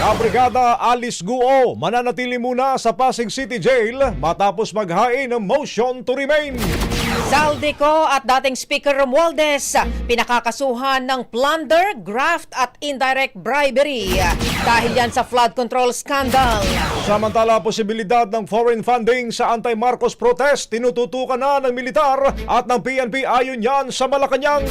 Kabrigada Alice Guo, mananatili muna sa Pasig City Jail matapos maghain ng motion to remain. Saldico at dating Speaker Romualdez pinakakasuhan ng plunder, graft at indirect bribery dahil yan sa flood control scandal. Samantala, posibilidad ng foreign funding sa anti-Marcos protest, tinututukan na ng militar at ng PNP ayon yan sa Malacanang.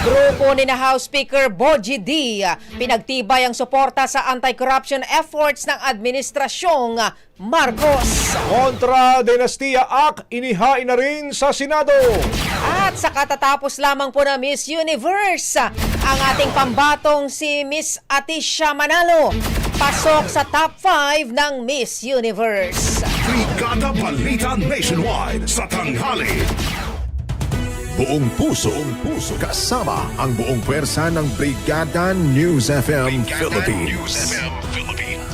Grupo ni na House Speaker Boji D pinagtibay ang suporta sa anti-corruption efforts ng administrasyong Marcos. Kontra Dinastia Act, inihain na rin sa Senado. At sa katatapos lamang po na Miss Universe, ang ating pambatong si Miss Atisha Manalo pasok sa top 5 ng Miss Universe. Brigada Balita Nationwide. Sa tanghali. Buong puso, buong puso, kasama ang buong pwersa ng Brigada News FM Philippines.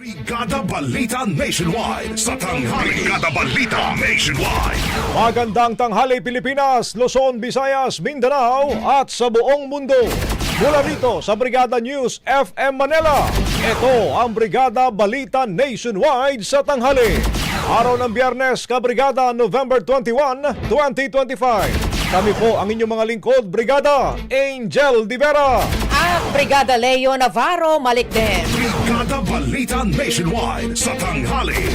Brigada Balita Nationwide. Sa tanghali. Brigada Balita Nationwide. Magandang tanghali Pilipinas, Luzon, Visayas, Mindanao at sa buong mundo. Mula rito sa Brigada News FM Manila, ito ang Brigada Balita Nationwide sa tanghali. Araw ng Biyernes, Kabrigada, November 21, 2025. Kami po ang inyong mga lingkod, Brigada Angel Divera. Brigada Leo Navarro Malikden. Brigada Balita Nationwide. Sa tanghali.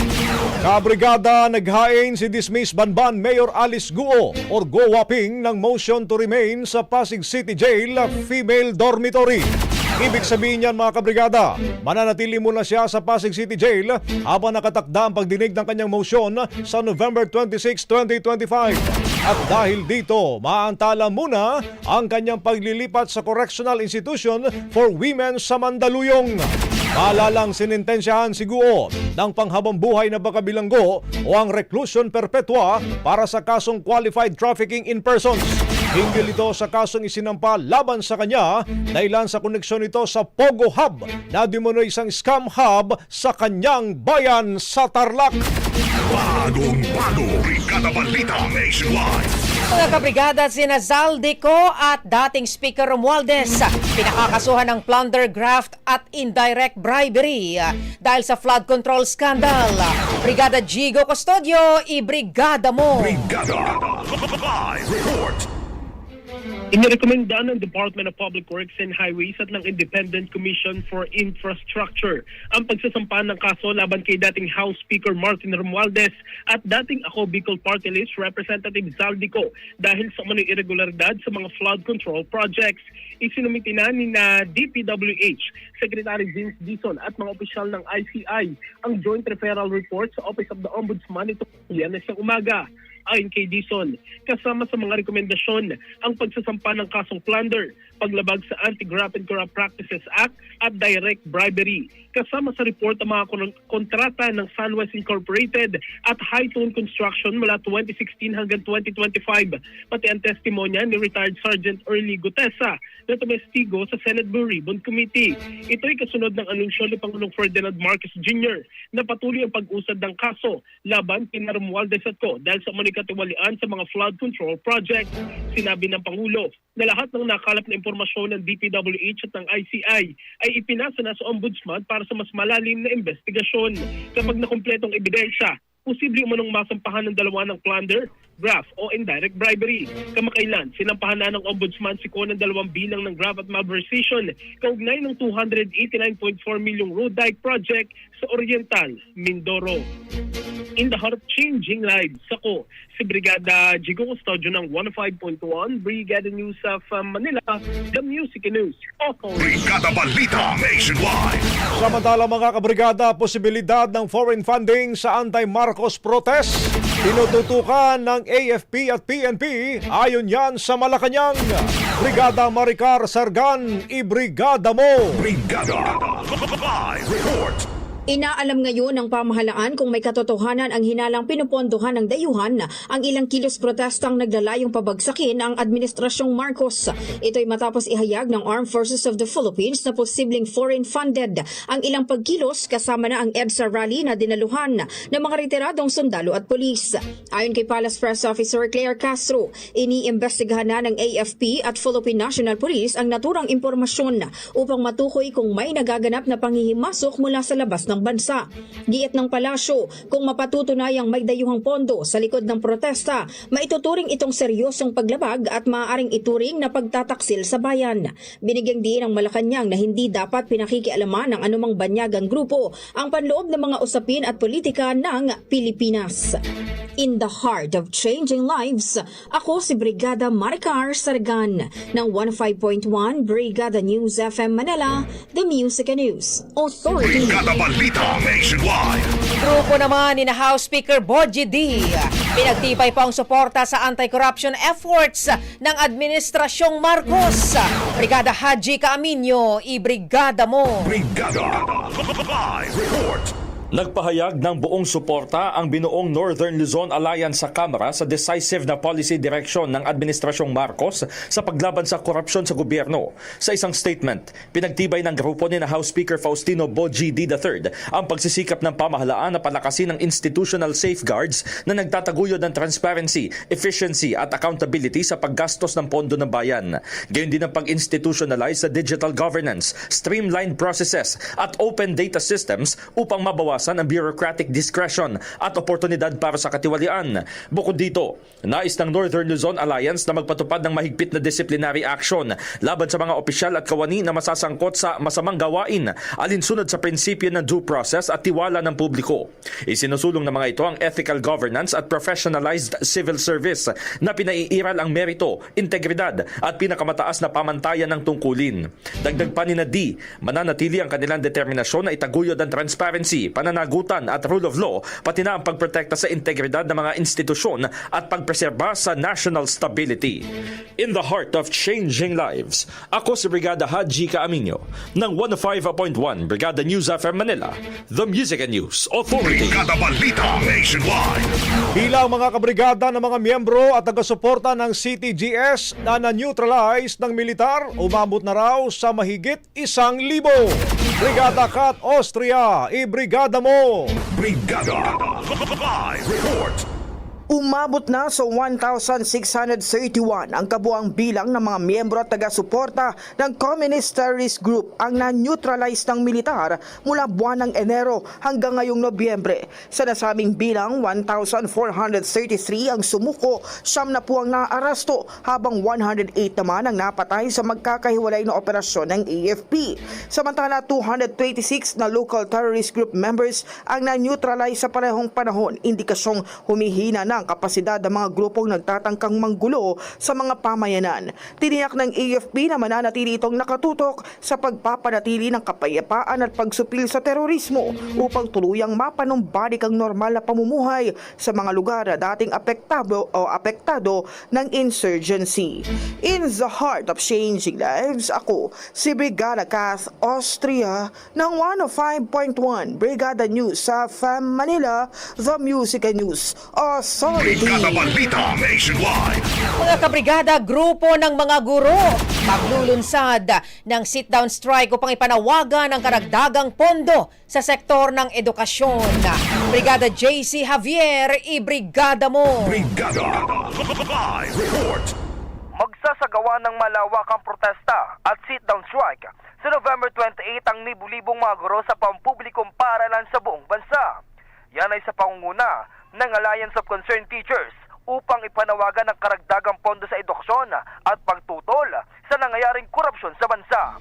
Kabrigada naghain si dismiss Banban Mayor Alice Guo or Go Waping ng motion to remain sa Pasig City Jail Female Dormitory. Ibig sabihin niyan mga kabrigada, mananatili muna siya sa Pasig City Jail habang nakatakda ang pagdinig ng kanyang motion sa November 26, 2025. At dahil dito, maantala muna ang kanyang paglilipat sa Correctional Institution for Women sa Mandaluyong. Maalalang sinintensyahan si Guo ng panghabang buhay na bakabilanggo o ang reclusion perpetua para sa kasong qualified trafficking in persons. Hinggil ito sa kasong isinampa laban sa kanya dahilan sa koneksyon nito sa Pogo Hub na di mo isang scam hub sa kanyang bayan sa Tarlac. Bagong bago, Brigada Balita Nationwide. Mga kabrigada, sina Zaldico at dating Speaker Romualdez pinakakasuhan ng plunder, graft at indirect bribery ah, dahil sa flood control scandal. Brigada Gigo Custodio, i-brigada mo! Brigada. Live report. Inirekomenda ng Department of Public Works and Highways at ng Independent Commission for Infrastructure ang pagsasampa ng kaso laban kay dating House Speaker Martin Romualdez at dating ako Bicol Party List Representative Zaldico dahil sa umano'y irregularidad sa mga flood control projects. Isinumiti na ni na DPWH, Secretary Vince Dizon at mga opisyal ng ICI ang joint referral report sa Office of the Ombudsman ito yan sa umaga ayon kay Dison. Kasama sa mga rekomendasyon ang pagsasampa ng kasong plunder, paglabag sa Anti-Graft and Corrupt Practices Act at direct bribery. Kasama sa report ang mga kon- kontrata ng Sunwest Incorporated at High Tone Construction mula 2016 hanggang 2025, pati ang testimonya ni retired Sergeant Early Gutesa na tumestigo sa Senate Blue Ribbon Committee. Ito'y kasunod ng anunsyo ni Pangulong Ferdinand Marcos Jr. na patuloy ang pag-usad ng kaso laban kina Romualdez at Co. dahil sa manikatiwalian sa mga flood control project. Sinabi ng Pangulo na lahat ng nakalap na impormasyon ng DPWH at ng ICI ay ipinasa na sa Ombudsman para sa mas malalim na investigasyon. Kapag nakumpletong ebidensya, posible umanong masampahan ng dalawa ng plunder, graft o indirect bribery. Kamakailan, sinampahan na ng Ombudsman si ng dalawang bilang ng graft at malversation kaugnay ng 289.4 milyong road dike project sa Oriental, Mindoro. In the heart of changing lives, ako si Brigada Jigo Custodio ng 105.1 Brigada News of uh, Manila, The Music News Authority. Brigada Balita Nationwide. Samantala mga kabrigada, posibilidad ng foreign funding sa anti-Marcos protest. Tinututukan ng AFP at PNP ayon yan sa Malacanang. Brigada Maricar Sargan, ibrigada mo! Brigada. Live report. Inaalam ngayon ng pamahalaan kung may katotohanan ang hinalang pinupondohan ng dayuhan ang ilang kilos protestang naglalayong pabagsakin ang Administrasyong Marcos. Ito'y matapos ihayag ng Armed Forces of the Philippines na posibleng foreign funded ang ilang pagkilos kasama na ang EDSA rally na dinaluhan ng mga retiradong sundalo at polis. Ayon kay Palace Press Officer Claire Castro, iniimbestigahan na ng AFP at Philippine National Police ang naturang impormasyon upang matukoy kung may nagaganap na panghihimasok mula sa labas ng bansa. Giit ng palasyo, kung mapatutunayang may dayuhang pondo sa likod ng protesta, maituturing itong seryosong paglabag at maaaring ituring na pagtataksil sa bayan. Binigyang diin ng Malacanang na hindi dapat pinakikialaman ng anumang banyagang grupo ang panloob ng mga usapin at politika ng Pilipinas. In the heart of changing lives, ako si Brigada Maricar Sargan ng 15.1 Brigada News FM Manila, The Music and News Authority. Brigada Balita Nationwide. Grupo naman ni na House Speaker Boji D. Pinagtibay pa ang suporta sa anti-corruption efforts ng Administrasyong Marcos. Brigada Haji Kaaminyo, i-brigada mo! Brigada. Live report. Nagpahayag ng buong suporta ang binuong Northern Luzon Alliance sa Kamara sa decisive na policy direction ng Administrasyong Marcos sa paglaban sa korupsyon sa gobyerno. Sa isang statement, pinagtibay ng grupo ni na House Speaker Faustino Boji D. III ang pagsisikap ng pamahalaan na palakasin ng institutional safeguards na nagtataguyod ng transparency, efficiency at accountability sa paggastos ng pondo ng bayan. Gayon din ang pag-institutionalize sa digital governance, streamlined processes at open data systems upang mabawasan ang bureaucratic discretion at oportunidad para sa katiwalian. Bukod dito, nais ng Northern Luzon Alliance na magpatupad ng mahigpit na disciplinary action laban sa mga opisyal at kawani na masasangkot sa masamang gawain alinsunod sa prinsipyo ng due process at tiwala ng publiko. Isinusulong ng mga ito ang ethical governance at professionalized civil service na pinaiiral ang merito, integridad at pinakamataas na pamantayan ng tungkulin. Dagdag pa ni na D, mananatili ang kanilang determinasyon na itaguyod ang transparency, pananagutan at rule of law, pati na ang pagprotekta sa integridad ng mga institusyon at pagpreserba sa national stability. In the heart of changing lives, ako si Brigada Haji Kaaminyo ng 105.1 Brigada News FM Manila, the Music and News Authority. Brigada Balita Nationwide. Bilang mga kabrigada ng mga miyembro at taga-suporta ng CTGS na na-neutralize ng militar, umabot na raw sa mahigit isang libo. Brigada Kat Austria, i-brigada mo! Brigada. Live report. Umabot na sa 1,631 ang kabuang bilang ng mga miyembro at taga-suporta ng Communist Terrorist Group ang na-neutralize ng militar mula buwan ng Enero hanggang ngayong Nobyembre. Sa nasabing bilang, 1,433 ang sumuko, siyam na po ang naaresto habang 108 naman ang napatay sa magkakahiwalay na operasyon ng AFP. Samantala, 226 na local terrorist group members ang na-neutralize sa parehong panahon, indikasyong humihina na ang kapasidad ng mga grupong nagtatangkang manggulo sa mga pamayanan. Tiniyak ng AFP na mananatili itong nakatutok sa pagpapanatili ng kapayapaan at pagsupil sa terorismo upang tuluyang mapanumbalik ang normal na pamumuhay sa mga lugar na dating apektado o apektado ng insurgency. In the heart of changing lives, ako si Brigada Kath Austria ng 105.1 Brigada News sa FAM Manila, The Music and News Authority. Brigada Balita Nationwide. Mga kabrigada, grupo ng mga guro maglulunsad ng sit-down strike upang ipanawagan ang karagdagang pondo sa sektor ng edukasyon. Brigada JC Javier, i-brigada mo! Brigada. Live report. magsasagawa ng malawakang protesta at sit-down strike sa November 28 ang libu-libong mga guro sa pampublikong paaralan sa buong bansa. Yan ay sa pangunguna ng Alliance of Concerned Teachers upang ipanawagan ng karagdagang pondo sa edukasyon at pagtutol sa nangyayaring korupsyon sa bansa.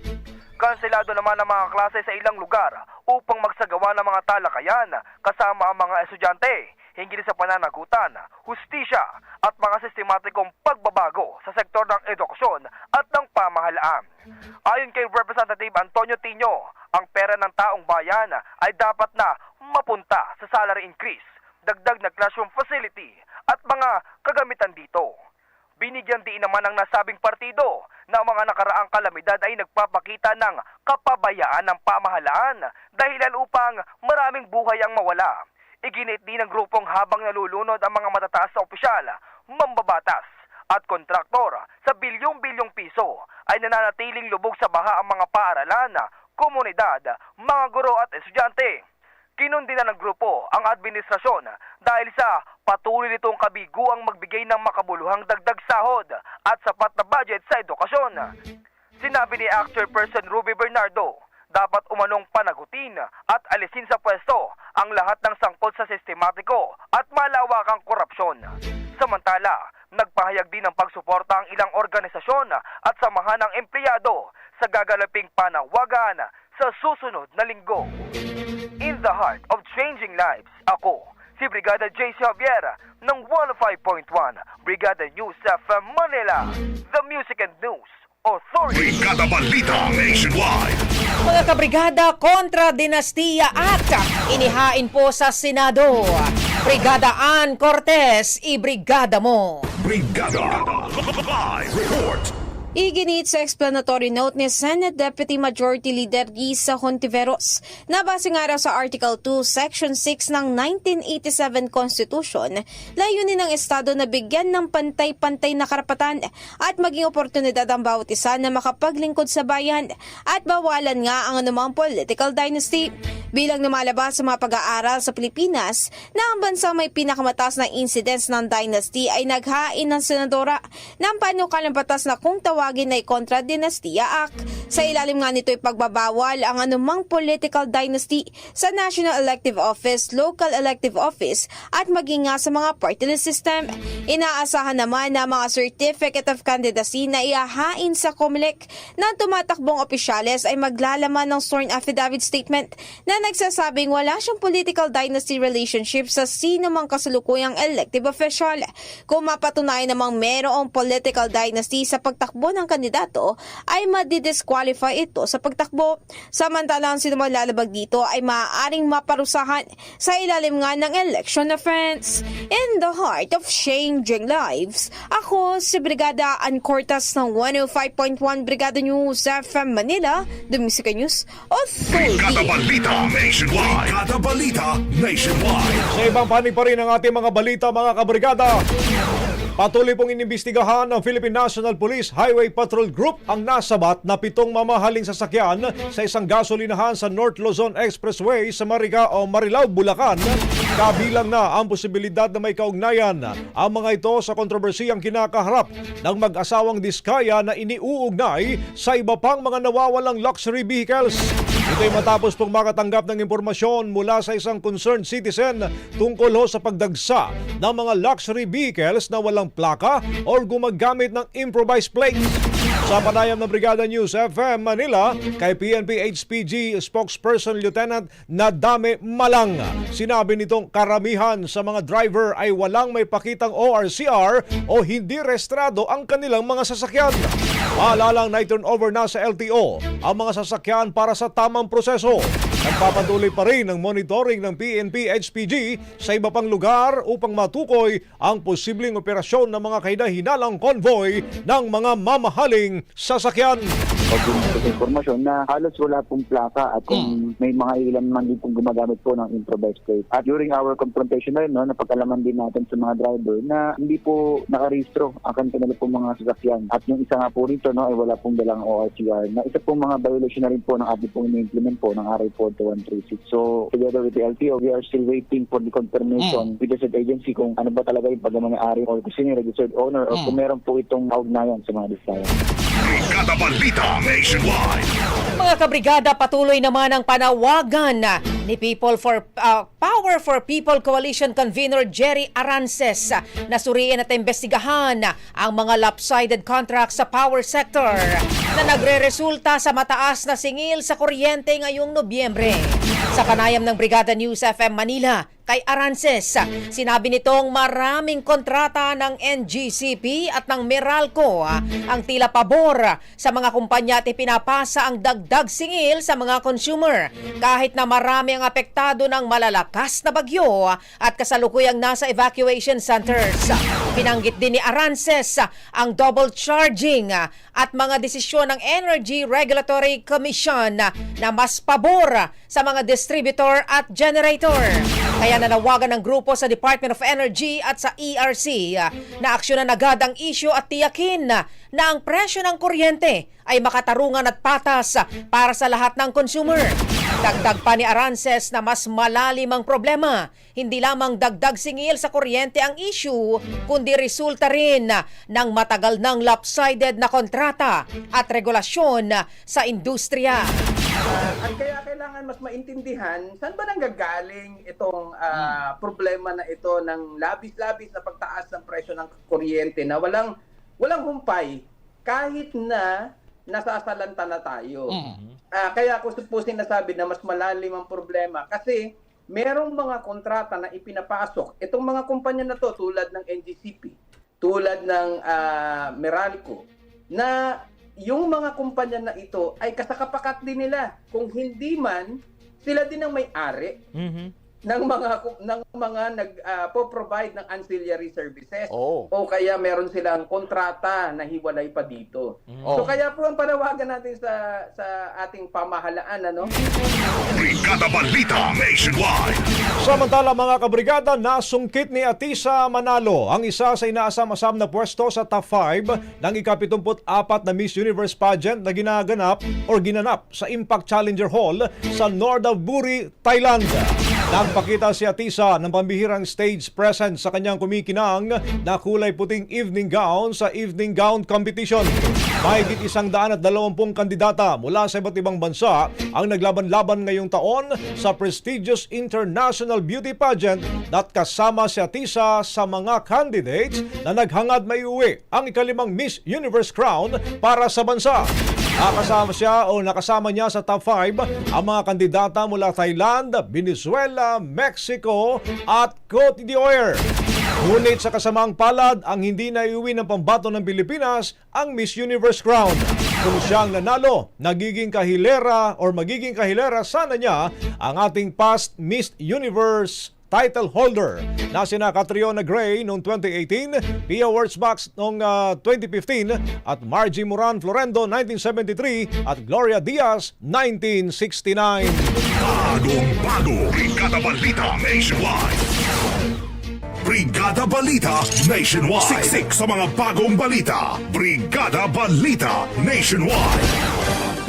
Kanselado naman ang mga klase sa ilang lugar upang magsagawa ng mga talakayan kasama ang mga estudyante hinggil sa pananagutan, hustisya at mga sistematikong pagbabago sa sektor ng edukasyon at ng pamahalaan. Ayon kay Representative Antonio Tino, ang pera ng taong bayan ay dapat na mapunta sa salary increase, dagdag na classroom facility at mga kagamitan dito. Binigyan din naman ng nasabing partido na ang mga nakaraang kalamidad ay nagpapakita ng kapabayaan ng pamahalaan dahilan upang maraming buhay ang mawala. Iginit din ng grupong habang nalulunod ang mga matataas na opisyal, mambabatas at kontraktor sa bilyong-bilyong piso ay nananatiling lubog sa baha ang mga paaralan, komunidad, mga guro at estudyante. Kinundi na ng grupo ang administrasyon dahil sa patuloy nitong kabiguang magbigay ng makabuluhang dagdag sahod at sapat na budget sa edukasyon. Sinabi ni actor person Ruby Bernardo, dapat umanong panagutin at alisin sa pwesto ang lahat ng sangkot sa sistematiko at malawakang korupsyon. Samantala, nagpahayag din ng pagsuporta ang ilang organisasyon at samahan ng empleyado sa gagalaping panawagan sa susunod na linggo. The heart of changing lives, ako, si Brigada JC Javier ng 105.1 Brigada News FM Manila, the Music and News Authority. Brigada Balita Nationwide. Mga kabrigada kontra Dinastía Act, inihain po sa Senado. Brigada Ann Cortez, i-brigada mo! Brigada. Live report. Iginit sa explanatory note ni Senate Deputy Majority Leader Risa Hontiveros na base nga raw sa Article 2, Section 6 ng 1987 Constitution, layunin ng Estado na bigyan ng pantay-pantay na karapatan at maging oportunidad ang bawat isa na makapaglingkod sa bayan at bawalan nga ang anumang political dynasty. Bilang lumalabas sa mga pag-aaral sa Pilipinas na ang bansa may pinakamataas na incidence ng dynasty ay naghain ng senadora ng panukalang batas na kung tawagin ay kontra Dinastia Act. Sa ilalim nga nito ay pagbabawal ang anumang political dynasty sa National Elective Office, Local Elective Office at maging nga sa mga party list system. Inaasahan naman na mga Certificate of Candidacy na iahain sa COMELEC na tumatakbong opisyales ay maglalaman ng sworn affidavit statement na nagsasabing wala siyang political dynasty relationship sa sino mang kasalukuyang elective official. Kung mapatunayan namang merong political dynasty sa pagtakbo ng kandidato ay madidisqualify ito sa pagtakbo. Samantalang sino man lalabag dito ay maaaring maparusahan sa ilalim nga ng election offense. In the heart of changing lives, ako si Brigada Ancortas ng 105.1 Brigada News FM Manila, The Music News Authority. Brigada Balita Nationwide. Brigada Balita Nationwide. Sa ibang panig pa rin ang ating mga balita mga kabrigada. Patuloy pong inimbestigahan ng Philippine National Police Highway Patrol Group ang nasabat na pitong mamahaling sasakyan sa isang gasolinahan sa North Luzon Expressway sa Mariga o Marilao, Bulacan. Kabilang na ang posibilidad na may kaugnayan ang mga ito sa kontrobersiyang kinakaharap ng mag-asawang diskaya na iniuugnay sa iba pang mga nawawalang luxury vehicles. Ito'y matapos pong makatanggap ng impormasyon mula sa isang concerned citizen tungkol ho sa pagdagsa ng mga luxury vehicles na walang plaka o gumagamit ng improvised plates. Sa panayam ng Brigada News FM Manila, kay PNP HPG spokesperson Lieutenant Nadame Malang, sinabi nitong karamihan sa mga driver ay walang may pakitang ORCR o hindi restrado ang kanilang mga sasakyan. Maalalang na turnover na sa LTO ang mga sasakyan para sa tamang proseso. Nagpapatuloy pa rin ang monitoring ng PNP HPG sa iba pang lugar upang matukoy ang posibleng operasyon ng mga kahinahinalang convoy ng mga mamahaling sasakyan. Pag informasyon na halos wala pong plaka at kung may mga ilan man din pong gumagamit po ng improvised plate. At during our confrontation na yun, no, napagkalaman din natin sa mga driver na hindi po nakarehistro ang kanila pong mga sasakyan. At yung isa nga po rito no, ay wala pong dalang ORCR na isa pong mga violation na rin po ng ating pong implement po ng RA 4136. So together with the LTO, we are still waiting for the confirmation with the said agency kung ano ba talaga yung pagmamayari or kung sino yung registered owner or kung meron po itong kaugnayan sa mga diskaya. Brigada Balita Nationwide. Mga kabrigada, patuloy naman ang panawagan na ni People for uh, Power for People Coalition Convener Jerry Arances na suriin at imbestigahan ang mga lopsided contracts sa power sector na nagre-resulta sa mataas na singil sa kuryente ngayong Nobyembre. Sa panayam ng Brigada News FM Manila, kay Arances, sinabi nitong maraming kontrata ng NGCP at ng Meralco ah, ang tila pabor sa mga kumpanya at ipinapasa ang dagdag singil sa mga consumer kahit na marami ang apektado ng malalakas na bagyo ah, at kasalukuyang nasa evacuation centers. Pinanggit din ni Arances ah, ang double charging at mga desisyon ng Energy Regulatory Commission na mas pabor sa mga distributor at generator. Kaya nanawagan ng grupo sa Department of Energy at sa ERC ah, na aksyonan agad ang issue at tiyakin na, na ang presyo ng kuryente ay makatarungan at patas ah, para sa lahat ng consumer. Dagdag pa ni Arances na mas malalim ang problema. Hindi lamang dagdag singil sa kuryente ang issue, kundi resulta rin ah, ng matagal ng lopsided na kontrata at regulasyon ah, sa industriya. At kaya kailangan mas maintindihan saan ba nanggagaling itong ah, problema na ito ng labis-labis na pagtaas ng presyo ng kuryente na walang walang humpay kahit na nasasalanta na tayo. Ah, kaya ako po sinasabi na mas malalim ang problema kasi merong mga kontrata na ipinapasok. Itong mga kumpanya na to tulad ng NGCP, tulad ng ah, Meralco, na yung mga kumpanya na ito ay kasakapakat din nila. Kung hindi man, sila din ang may-ari ng mga ng mga nag ah, po-provide ng ancillary services Oh. o kaya meron silang kontrata na hiwalay pa dito. So kaya po ang panawagan natin sa sa ating pamahalaan ano Brigada Balita Nationwide. Samantala mga kabrigada, nasungkit ni Atisa Manalo ang isa sa inaasam-asam na pwesto sa top 5 ng ika-74 na Miss Universe pageant na ginaganap or ginanap sa Impact Challenger Hall sa Nordaburi, Thailand. Nagpakita si Atisa ng pambihirang stage presence sa kanyang kumikinang na kulay puting evening gown sa evening gown competition. Mahigit isang daan at dalawampung kandidata mula sa iba't ibang bansa ang naglaban-laban ngayong taon sa prestigious international beauty pageant at kasama si Atisa sa mga candidates na naghangad maiuwi ang ikalimang Miss Universe crown para sa bansa. Nakasama siya o nakasama niya sa top 5 ang mga kandidata mula Thailand, Venezuela, Mexico at Cote d'Ivoire. Ngunit sa kasamaang palad, ang hindi na iuwi ng pambato ng Pilipinas ang Miss Universe crown. Kung siyang nanalo, nagiging kahilera or magiging kahilera sana niya ang ating past Miss Universe title holder na sina Catriona Gray noong 2018, Pia Wurzbach noong ah, 2015 at Margie Moran Florendo 1973 at Gloria Diaz 1969. Bagong bago, Brigada Balita Nationwide. Brigada Balita Nationwide. Siksik sa mga bagong balita. Brigada Balita Nationwide.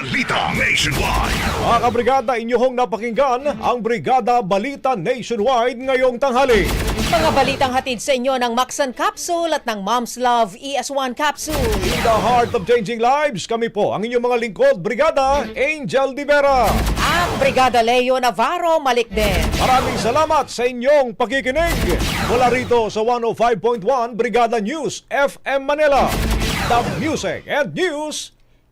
Balita Nationwide. Mga kabrigada, inyong napakinggan ang Brigada Balita Nationwide ngayong tanghali. Mga balitang hatid sa inyo ng Maxan Capsule at ng Mom's Love ES1 Capsule. In the heart of changing lives, kami po ang inyong mga lingkod, Brigada Angel Di Vera. At Brigada Leo Navarro Malikden. Maraming salamat sa inyong pakikinig. Mula rito sa 105.1 Brigada News FM Manila. The Music and News